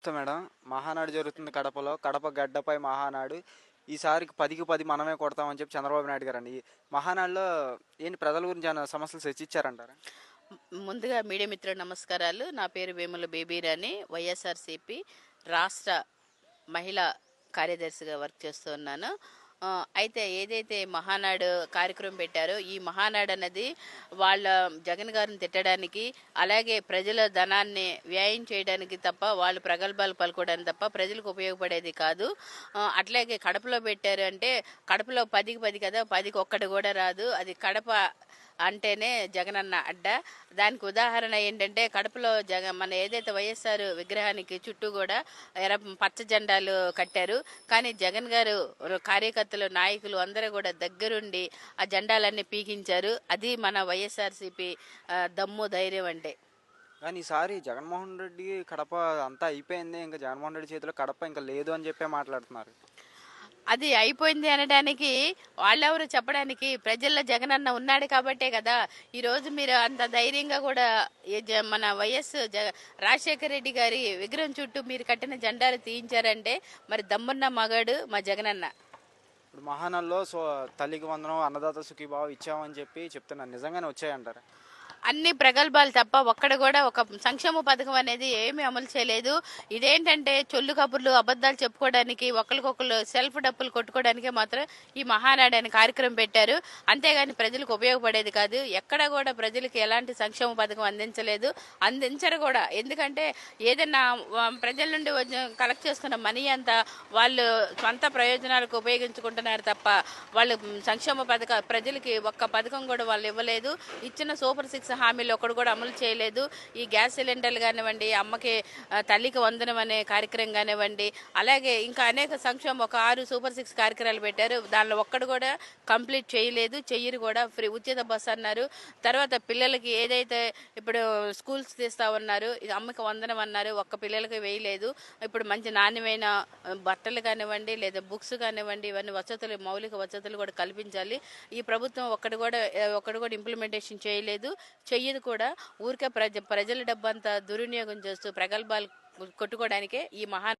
నమస్తే మేడం. మహానాడు జరుగుతుంది కడపలో. కడప గడ్డపై మహానాడు. ఈసారికి పదికి పది మనమే కొడతామని చెప్పి చంద్రబాబు నాయుడు గారు అండి. మహానాడులో ఏంటి ప్రజల గురించి ఏమైనా సమస్యలు చర్చించారంటారా? ముందుగా మీడియా మిత్రుడు నమస్కారాలు. నా పేరు వేముల బేబీరాణి వైఎస్ఆర్సిపి రాష్ట్ర మహిళా కార్యదర్శిగా వర్క్ చేస్తున్నాను ఉన్నాను. అయితే ఏదైతే మహానాడు కార్యక్రమం పెట్టారో ఈ మహానాడు అన్నది వాళ్ళ జగన్ గారిని తిట్టడానికి అలాగే ప్రజల ధనాన్ని వ్యయం చేయడానికి తప్ప వాళ్ళు ప్రగల్భాలు పలుకోవడానికి తప్ప ప్రజలకు ఉపయోగపడేది కాదు. అట్లాగే కడపలో పెట్టారు అంటే కడపలో పదికి పది కదా పదికి ఒక్కటి కూడా రాదు. అది కడప అంటేనే జగనన్న అడ్డ. దానికి ఉదాహరణ ఏంటంటే కడపలో జగ మన ఏదైతే వైఎస్ఆర్ విగ్రహానికి చుట్టూ కూడా ఎర్ర పచ్చ జెండాలు కట్టారు. కానీ జగన్ గారు కార్యకర్తలు నాయకులు అందరూ కూడా దగ్గరుండి ఆ జెండాలన్నీ పీకించారు. అది మన వైఎస్ఆర్సీపీ దమ్ము ధైర్యం అంటే. కానీ ఈసారి జగన్మోహన్ రెడ్డి కడప అంతా అయిపోయింది. ఇంకా జగన్మోహన్ రెడ్డి చేతిలో కడప ఇంకా లేదు అని చెప్పే మాట్లాడుతున్నారు. అది అయిపోయింది అనడానికి వాళ్ళెవరు చెప్పడానికి? ప్రజల్లో జగనన్న ఉన్నాడు కాబట్టే కదా. ఈరోజు మీరు అంత ధైర్యంగా కూడా జ- మన వైఎస్ జగ రాజశేఖర రెడ్డి గారి విగ్రహం చుట్టూ మీరు కట్టిన జెండాలు తీయించారంటే మరి దమ్మున్న మగాడు మా జగనన్న. ఇప్పుడు మహానల్లో సో తల్లికి వందనం అన్నదాత సుఖీభావ ఇచ్చామని చెప్పి చెప్తున్నాను నిజంగానే వచ్చాయంటారా? అన్ని ప్రగల్భాలు తప్ప ఒక్కడ కూడా ఒక సంక్షేమ పథకం అనేది ఏమీ అమలు చేయలేదు. ఇదేంటంటే చొల్లు కబుర్లు అబద్ధాలు చెప్పుకోవడానికి ఒకరికొకరు సెల్ఫ్ డప్పులు కొట్టుకోవడానికి మాత్రం ఈ మహానాడు అనే కార్యక్రమం పెట్టారు. అంతేగాని ప్రజలకు ఉపయోగపడేది కాదు. ఎక్కడ కూడా ప్రజలకు ఎలాంటి సంక్షేమ పథకం అందించలేదు. అందించరు కూడా. ఎందుకంటే ఏదైనా ప్రజల నుండి కలెక్ట్ చేసుకున్న మనీ అంతా వాళ్ళు సొంత ప్రయోజనాలకు ఉపయోగించుకుంటున్నారు తప్ప వాళ్ళు సంక్షేమ పథక ప్రజలకి ఒక్క పథకం కూడా వాళ్ళు ఇవ్వలేదు. ఇచ్చిన సూపర్ సిక్స్ హామీలు ఒకటి కూడా అమలు చేయలేదు. ఈ గ్యాస్ సిలిండర్లు కానివ్వండి అమ్మకి తల్లికి వందనం అనే కార్యక్రమం కానివ్వండి అలాగే ఇంకా అనేక సంక్షేమం ఒక ఆరు సూపర్ సిక్స్ కార్యక్రమాలు పెట్టారు. దానిలో ఒక్కడు కూడా కంప్లీట్ చేయలేదు. చెయ్యరు కూడా. ఫ్రీ ఉచిత బస్ అన్నారు. తర్వాత పిల్లలకి ఏదైతే ఇప్పుడు స్కూల్స్ తీస్తా ఉన్నారు ఇది అమ్మకి వందనం అన్నారు ఒక్క పిల్లలకి వేయలేదు. ఇప్పుడు మంచి నాణ్యమైన బట్టలు కానివ్వండి లేదా బుక్స్ కానివ్వండి ఇవన్నీ వసతులు మౌలిక వసతులు కూడా కల్పించాలి. ఈ ప్రభుత్వం ఒక్కడు కూడా ఒక్కడు కూడా ఇంప్లిమెంటేషన్ చేయలేదు. చెయ్యదు కూడా. ఊరికే ప్రజ ప్రజల డబ్బంతా దుర్వినియోగం చేస్తూ ప్రగల్భాలు కొట్టుకోవడానికే ఈ మహా